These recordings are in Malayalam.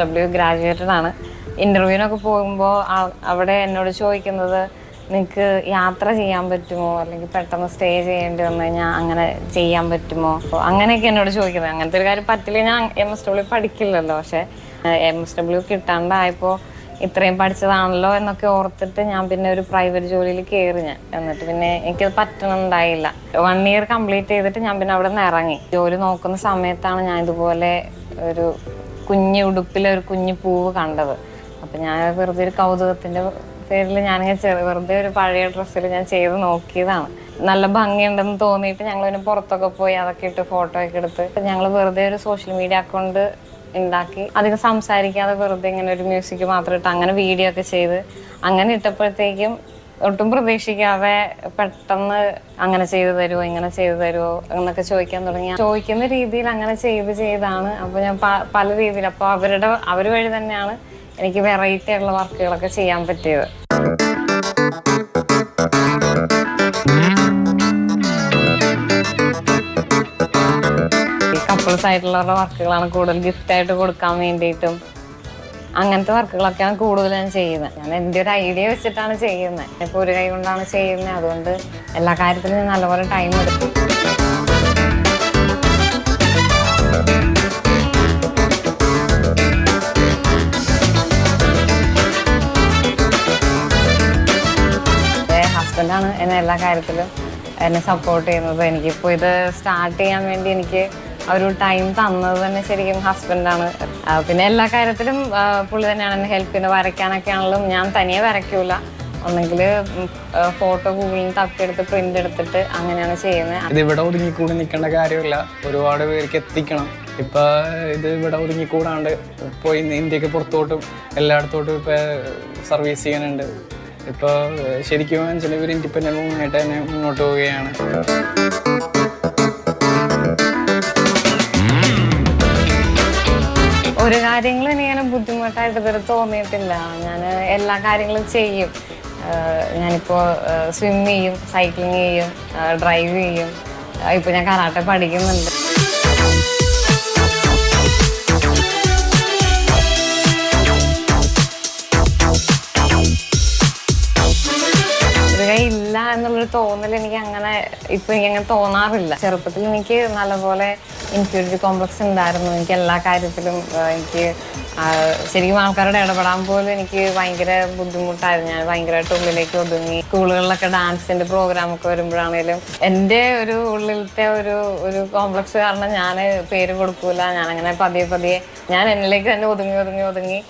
ഡബ്ല്യു ഗ്രാജുവേറ്റഡ് ആണ്. ഇന്റർവ്യൂവിനൊക്കെ പോകുമ്പോൾ അവിടെ എന്നോട് ചോദിക്കുന്നത് നിങ്ങൾക്ക് യാത്ര ചെയ്യാൻ പറ്റുമോ? അല്ലെങ്കിൽ പെട്ടെന്ന് സ്റ്റേ ചെയ്യേണ്ടി വന്നു കഴിഞ്ഞാൽ അങ്ങനെ ചെയ്യാൻ പറ്റുമോ? അപ്പോൾ അങ്ങനെയൊക്കെ എന്നോട് ചോദിക്കുന്നത്. അങ്ങനത്തെ ഒരു കാര്യം പറ്റില്ല. ഞാൻ എം എസ് ഡബ്ല്യു പഠിക്കില്ലല്ലോ. പക്ഷേ എം എസ് ഡബ്ല്യു കിട്ടാണ്ടായപ്പോൾ ഇത്രയും പഠിച്ചതാണല്ലോ എന്നൊക്കെ ഓർത്തിട്ട് ഞാൻ പിന്നെ ഒരു പ്രൈവറ്റ് ജോലിയിൽ കയറി ഞാൻ. എന്നിട്ട് പിന്നെ എനിക്കത് പറ്റണുണ്ടായില്ല. വൺ ഇയർ കംപ്ലീറ്റ് ചെയ്തിട്ട് ഞാൻ പിന്നെ അവിടെ നിന്ന് ഇറങ്ങി. ജോലി നോക്കുന്ന സമയത്താണ് ഞാൻ ഇതുപോലെ ഒരു കുഞ്ഞു ഉടുപ്പിലെ ഒരു കുഞ്ഞു പൂവ് കണ്ടത്. അപ്പം ഞാൻ വെറുതെ ഒരു കൗതുകത്തിന്റെ പേരിൽ ഞാനിങ്ങനെ ചെറു വെറുതെ ഒരു പഴയ ഡ്രസ്സിൽ ഞാൻ ചെയ്ത് നോക്കിയതാണ്. നല്ല ഭംഗിയുണ്ടെന്ന് തോന്നിയിട്ട് ഞങ്ങൾ പിന്നെ പുറത്തൊക്കെ പോയി അതൊക്കെ ഇട്ട് ഫോട്ടോ ഒക്കെ എടുത്ത് ഞങ്ങൾ വെറുതെ ഒരു സോഷ്യൽ മീഡിയ അക്കൗണ്ട് ഉണ്ടാക്കി അധികം സംസാരിക്കാതെ വെറുതെ ഇങ്ങനെ ഒരു മ്യൂസിക് മാത്രം ഇട്ട് അങ്ങനെ വീഡിയോ ഒക്കെ ചെയ്ത് അങ്ങനെ ഇട്ടപ്പോഴത്തേക്കും ഒട്ടും പ്രതീക്ഷിക്കാതെ പെട്ടെന്ന് അങ്ങനെ ചെയ്തു തരുമോ ഇങ്ങനെ ചെയ്തു തരുമോ എന്നൊക്കെ ചോദിക്കാൻ തുടങ്ങി. ചോദിക്കുന്ന രീതിയിൽ അങ്ങനെ ചെയ്ത് ചെയ്താണ്. അപ്പോൾ ഞാൻ പല രീതിയിൽ അപ്പോൾ അവരുടെ അവർ വഴി തന്നെയാണ് എനിക്ക് വെറൈറ്റി ആയിട്ടുള്ള വർക്കുകളൊക്കെ ചെയ്യാൻ പറ്റിയത്. കപ്പിൾസ് ആയിട്ടുള്ളവരുടെ വർക്കുകളാണ് കൂടുതൽ ഗിഫ്റ്റ് ആയിട്ട് കൊടുക്കാൻ വേണ്ടിയിട്ടും അങ്ങനത്തെ വർക്കുകളൊക്കെയാണ് കൂടുതൽ ഞാൻ ചെയ്യുന്നത്. ഞാൻ എന്റെ ഒരു ഐഡിയ വെച്ചിട്ടാണ് ചെയ്യുന്നത്. ഇപ്പോൾ ഒരു കൈ കൊണ്ടാണ് ചെയ്യുന്നത്. അതുകൊണ്ട് എല്ലാ കാര്യത്തിലും ഞാൻ നല്ലപോലെ ടൈം എടുക്കും. ാണ് എന്നെ എല്ലാ കാര്യത്തിലും എന്നെ സപ്പോർട്ട് ചെയ്യുന്നത്. എനിക്കിപ്പോൾ ഇത് സ്റ്റാർട്ട് ചെയ്യാൻ വേണ്ടി എനിക്ക് ഒരു ടൈം തന്നത് തന്നെ ശരിക്കും ഹസ്ബൻഡാണ് പിന്നെ എല്ലാ കാര്യത്തിലും പുള്ളി തന്നെയാണ് എന്നെ ഹെൽപ്പ് ചെയ്യുന്നത്. വരയ്ക്കാനൊക്കെ ആണെങ്കിലും ഞാൻ തനിയെ വരയ്ക്കൂല. ഒന്നെങ്കിൽ ഫോട്ടോ ഗൂഗിളിൽ തപ്പിയെടുത്ത് പ്രിന്റ് എടുത്തിട്ട് അങ്ങനെയാണ് ചെയ്യുന്നത്. ഇത് ഇവിടെ ഒതുങ്ങിക്കൂടി നിൽക്കേണ്ട കാര്യമില്ല. ഒരുപാട് പേർക്ക് എത്തിക്കണം. ഇപ്പൊ ഇത് ഇവിടെ ഒതുങ്ങിക്കൂടാണ്ട് പോയി ഇന്ത്യയ്ക്ക് പുറത്തോട്ടും എല്ലായിടത്തോട്ടും ഇപ്പൊ സർവീസ് ചെയ്യാനുണ്ട്. ഇപ്പൊ ശരിക്കും വെച്ചാൽ ഇവർ ഇൻഡിപെൻഡന്റ് മൂവ്മെന്റ് തന്നെ മുന്നോട്ട് പോവുകയാണ്. ഒരു കാര്യങ്ങളും എനിക്കങ്ങനെ ബുദ്ധിമുട്ടായിട്ട് ഇതുവരെ തോന്നിയിട്ടില്ല. ഞാൻ എല്ലാ കാര്യങ്ങളും ചെയ്യും. ഞാനിപ്പോൾ സ്വിം ചെയ്യും സൈക്ലിംഗ് ചെയ്യും ഡ്രൈവ് ചെയ്യും. ആഹ് ഇപ്പൊ ഞാൻ കരാട്ടെ പഠിക്കുന്നുണ്ട്. ഇല്ല എന്നുള്ളൊരു തോന്നൽ എനിക്ക് അങ്ങനെ ഇപ്പൊ എനിക്ക് അങ്ങനെ തോന്നാറില്ല. ചെറുപ്പത്തിൽ എനിക്ക് നല്ലപോലെ ഇൻഫീരിയർ കോംപ്ലക്സ് ഉണ്ടായിരുന്നു. എനിക്ക് എല്ലാ കാര്യത്തിലും എനിക്ക് ശരിക്കും ആൾക്കാരോട് ഇടപെടാൻ പോലും എനിക്ക് ഭയങ്കര ബുദ്ധിമുട്ടായിരുന്നു. ഞാൻ ഭയങ്കരമായിട്ട് ഉള്ളിലേക്ക് ഒതുങ്ങി. സ്കൂളുകളിലൊക്കെ ഡാൻസിന്റെ പ്രോഗ്രാമൊക്കെ വരുമ്പോഴാണേലും എന്റെ ഒരു ഉള്ളിലത്തെ ഒരു ഒരു കോംപ്ലക്സ് കാരണം ഞാൻ പേര് കൊടുക്കൂല. ഞാൻ അങ്ങനെ പതിയെ പതിയെ ഞാൻ എന്നിലേക്ക് തന്നെ ഒതുങ്ങി ഒതുങ്ങി ഒതുങ്ങി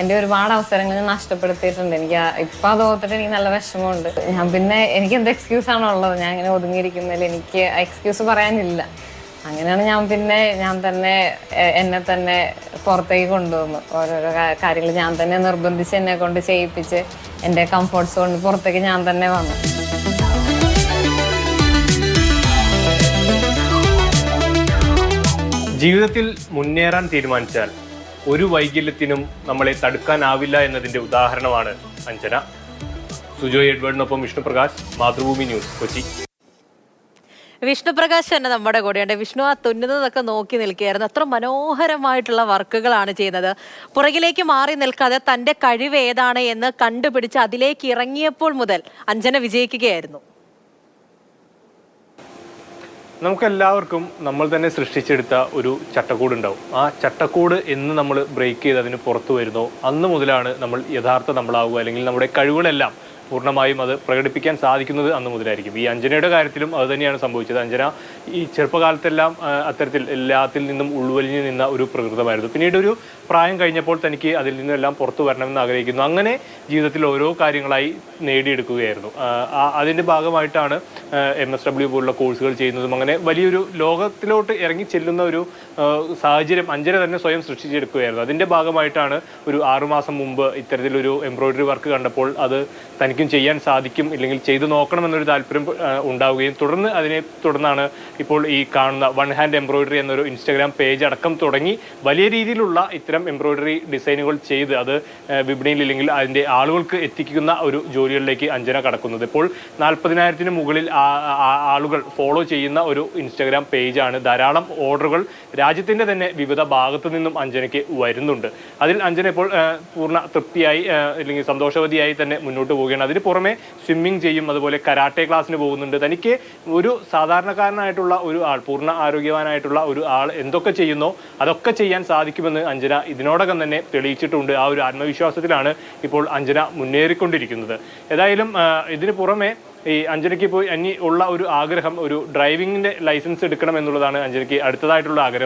എന്റെ ഒരുപാട് അവസരങ്ങൾ ഞാൻ നഷ്ടപ്പെടുത്തിയിട്ടുണ്ട്. എനിക്ക് ഇപ്പം അത് ഓർത്തിട്ട് എനിക്ക് നല്ല വിഷമമുണ്ട്. ഞാൻ പിന്നെ എനിക്ക് എന്ത് എക്സ്ക്യൂസ് ആണോ ഉള്ളത് ഞാൻ ഇങ്ങനെ ഒതുങ്ങിയിരിക്കുന്നതിൽ എനിക്ക് എക്സ്ക്യൂസ് പറയാനില്ല. അങ്ങനെയാണ് ഞാൻ പിന്നെ ഞാൻ തന്നെ എന്നെ തന്നെ പുറത്തേക്ക് കൊണ്ടുവന്നു. ഓരോരോ കാര്യങ്ങൾ ഞാൻ തന്നെ നിർബന്ധിച്ച് എന്നെ കൊണ്ട് ചെയ്യിപ്പിച്ച് എന്റെ കംഫർട്ട് സോൺ പുറത്തേക്ക് ഞാൻ തന്നെ വന്നു. ജീവിതത്തിൽ മുന്നേറാൻ തീരുമാനിച്ചാൽ ഒരു വൈകല്യത്തിനും നമ്മളെ തടുക്കാനാവില്ല എന്നതിന്റെ ഉദാഹരണമാണ് അഞ്ജന. സുജോയ് എഡ്വേർഡിനൊപ്പം വിഷ്ണുപ്രകാശ് മാതൃഭൂമി ന്യൂസ് കൊച്ചി. വിഷ്ണുപ്രകാശ് തന്നെ നമ്മുടെ കൂടെയുണ്ട്. വിഷ്ണു ആ തുന്നുന്നതൊക്കെ നോക്കി നിൽക്കുകയായിരുന്നു. അത്ര മനോഹരമായിട്ടുള്ള വർക്കുകളാണ് ചെയ്യുന്നത്. പുറകിലേക്ക് മാറി നിൽക്കാതെ തന്റെ കഴിവ് ഏതാണ് എന്ന് കണ്ടുപിടിച്ച് അതിലേക്ക് ഇറങ്ങിയപ്പോൾ മുതൽ അഞ്ജന വിജയിക്കുകയായിരുന്നു. നമുക്കെല്ലാവർക്കും നമ്മൾ തന്നെ സൃഷ്ടിച്ചെടുത്ത ഒരു ചട്ടക്കൂട് ഉണ്ടാവും ആ ചട്ടക്കൂട് എന്ന് നമ്മൾ ബ്രേക്ക് ചെയ്ത് അതിന് പുറത്തു വരുന്നോ. അന്ന് മുതലാണ് നമ്മൾ യഥാർത്ഥ നമ്മളാവുക അല്ലെങ്കിൽ നമ്മുടെ കഴിവുകളെല്ലാം പൂർണമായും അത് പ്രകടിപ്പിക്കാൻ സാധിക്കുന്നത് അന്ന് മുതലായിരിക്കും. ഈ അഞ്ജനയുടെ കാര്യത്തിലും അത് തന്നെയാണ് സംഭവിച്ചത്. അഞ്ജന ഈ ചെറുപ്പകാലത്തെല്ലാം അത്തരത്തിൽ എല്ലാത്തിൽ നിന്നും ഉൾവലിഞ്ഞു നിന്ന ഒരു പ്രകൃതമായിരുന്നു. പിന്നീട് ഒരു പ്രായം കഴിഞ്ഞപ്പോൾ തനിക്ക് അതിൽ നിന്നെല്ലാം പുറത്തു വരണമെന്ന് ആഗ്രഹിക്കുന്നു. അങ്ങനെ ജീവിതത്തിൽ ഓരോ കാര്യങ്ങളായി നേടിയെടുക്കുകയായിരുന്നു. ആ- ഭാഗമായിട്ടാണ് എം എസ് ഡബ്ല്യു പോലുള്ള കോഴ്സുകൾ ചെയ്യുന്നതും അങ്ങനെ വലിയൊരു ലോകത്തിലോട്ട് ഇറങ്ങി ചെല്ലുന്ന ഒരു സാഹചര്യം അഞ്ജന തന്നെ സ്വയം സൃഷ്ടിച്ചെടുക്കുകയായിരുന്നു. അതിന്റെ ഭാഗമായിട്ടാണ് ഒരു ആറുമാസം മുമ്പ് ഇത്തരത്തിലൊരു എംബ്രോയിഡറി വർക്ക് കണ്ടപ്പോൾ അത് തനിക്കും ചെയ്യാൻ സാധിക്കും ഇല്ലെങ്കിൽ ചെയ്തു നോക്കണമെന്നൊരു താല്പര്യം ഉണ്ടാവുകയും തുടർന്ന് അതിനെ തുടർന്നാണ് ഇപ്പോൾ ഈ കാണുന്ന വൺ ഹാൻഡ് എംബ്രോയിഡറി എന്നൊരു ഇൻസ്റ്റാഗ്രാം പേജ് അടക്കം തുടങ്ങി വലിയ രീതിയിലുള്ള ഇത്തരം എംബ്രോയിഡറി ഡിസൈനുകൾ ചെയ്ത് അത് വിപണിയിൽ ഇല്ലെങ്കിൽ അതിന്റെ ആളുകൾക്ക് എത്തിക്കുന്ന ഒരു ജോലികളിലേക്ക് അഞ്ജന കടക്കുന്നത്. ഇപ്പോൾ നാൽപ്പതിനായിരത്തിന് മുകളിൽ ആളുകൾ ഫോളോ ചെയ്യുന്ന ഒരു ഇൻസ്റ്റാഗ്രാം പേജാണ് ധാരാളം ഓർഡറുകൾ രാജ്യത്തിന്റെ തന്നെ വിവിധ ഭാഗത്തു നിന്നും അഞ്ജനയ്ക്ക് വരുന്നുണ്ട്. അതിൽ അഞ്ജന ഇപ്പോൾ പൂർണ തൃപ്തിയായി അല്ലെങ്കിൽ സന്തോഷവതിയായി തന്നെ മുന്നോട്ട് പോവുകയാണ്. അതിന് പുറമെ സ്വിമ്മിങ് ചെയ്യും അതുപോലെ കരാട്ടെ ക്ലാസ്സിന് പോകുന്നുണ്ട്. തനിക്ക് ഒരു സാധാരണക്കാരനായിട്ടുള്ള ഒരു ആൾ പൂർണ ആരോഗ്യവാനായിട്ടുള്ള ഒരു ആൾ എന്തൊക്കെ ചെയ്യുന്നോ അതൊക്കെ ചെയ്യാൻ സാധിക്കുമെന്ന് അഞ്ജന ഇതിനോടകം തന്നെ തെളിയിച്ചിട്ടുണ്ട്. ആ ഒരു ആത്മവിശ്വാസത്തിലാണ് ഇപ്പോൾ അഞ്ജന മുന്നേറിക്കൊണ്ടിരിക്കുന്നത്. ഏതായാലും ഇതിന് പുറമെ ഈ അഞ്ജനയ്ക്ക് ഇപ്പോൾ ഇനി ഉള്ള ഒരു ആഗ്രഹം ഒരു ഡ്രൈവിംഗിന്റെ ലൈസൻസ് എടുക്കണം എന്നുള്ളതാണ് അഞ്ജനയ്ക്ക് അടുത്തതായിട്ടുള്ള ആഗ്രഹം.